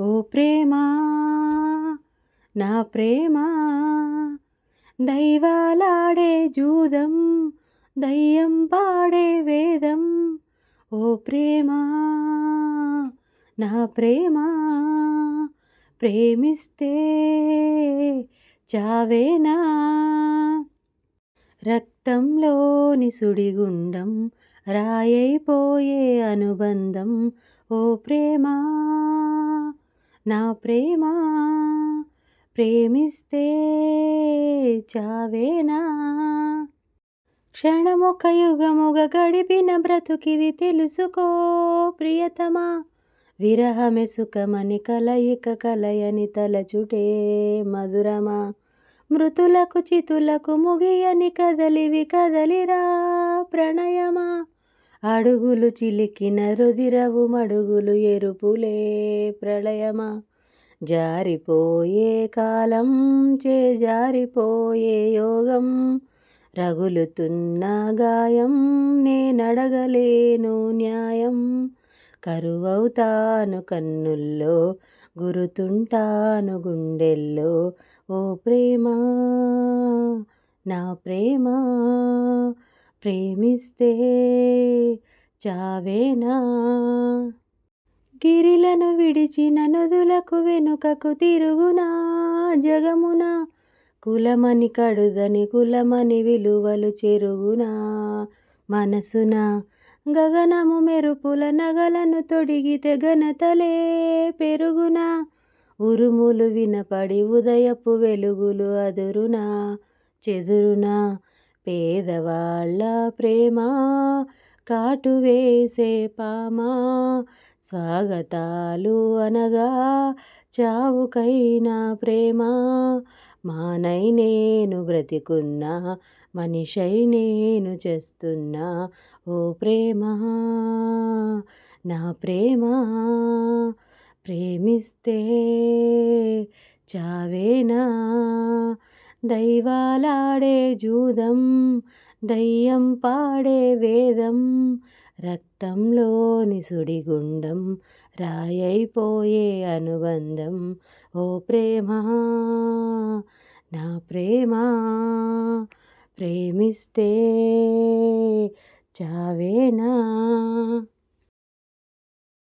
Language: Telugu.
ఓ ప్రేమా నా ప్రేమా దైవాలాడే జూదం దయ్యం పాడే వేదం. ఓ ప్రేమా నా ప్రేమా ప్రేమిస్తే చావేనా? రక్తంలోని సుడిగుండం రాయైపోయే అనుబంధం. ఓ ప్రేమా నా ప్రేమ ప్రేమిస్తే చావేనా? క్షణమొక యుగముగ గడిపిన బ్రతుకిది తెలుసుకో ప్రియతమా విరహమే సుఖమని కలయిక కలయని తలచుటే మధురమా. మృతులకు చితులకు ముగియని కదలివి కదలిరా ప్రణయమా అడుగులు చిలికిన రుదిరవు మడుగులు ఎరుపులే ప్రళయమా. జారిపోయే కాలం చే జారిపోయే యోగం. రగులుతున్న గాయం నేనడగలేను న్యాయం. కరువవుతాను కన్నుల్లో గురుతుంటాను గుండెల్లో. ఓ ప్రేమ నా ప్రేమ ప్రేమిస్తే చావేనా? గిరిలను విడిచిన నదులకు వెనుకకు తిరుగునా జగమున? కులమని కడుదని కులమని విలువలు చెరుగునా? మనసున గగనము మెరుపుల నగలను తొడిగితే ఘనతలే పెరుగునా? ఉరుములు వినపడి ఉదయపు వెలుగులు అదురునా? చెదురునా? పేదవాళ్ళ ప్రేమ కాటు వేసే పామా. స్వాగతాలు అనగా చావుకైనా ప్రేమ. మానై నేను బ్రతికున్నా మనిషై నేను చేస్తున్నా ఓ ప్రేమ. నా ప్రేమ ప్రేమిస్తే చావేనా. దైవాలాడే జూదం దయ్యం పాడే వేదం రక్తంలోని సుడిగుండం రాయైపోయే అనుబంధం. ఓ ప్రేమ నా ప్రేమ ప్రేమిస్తే చావేనా?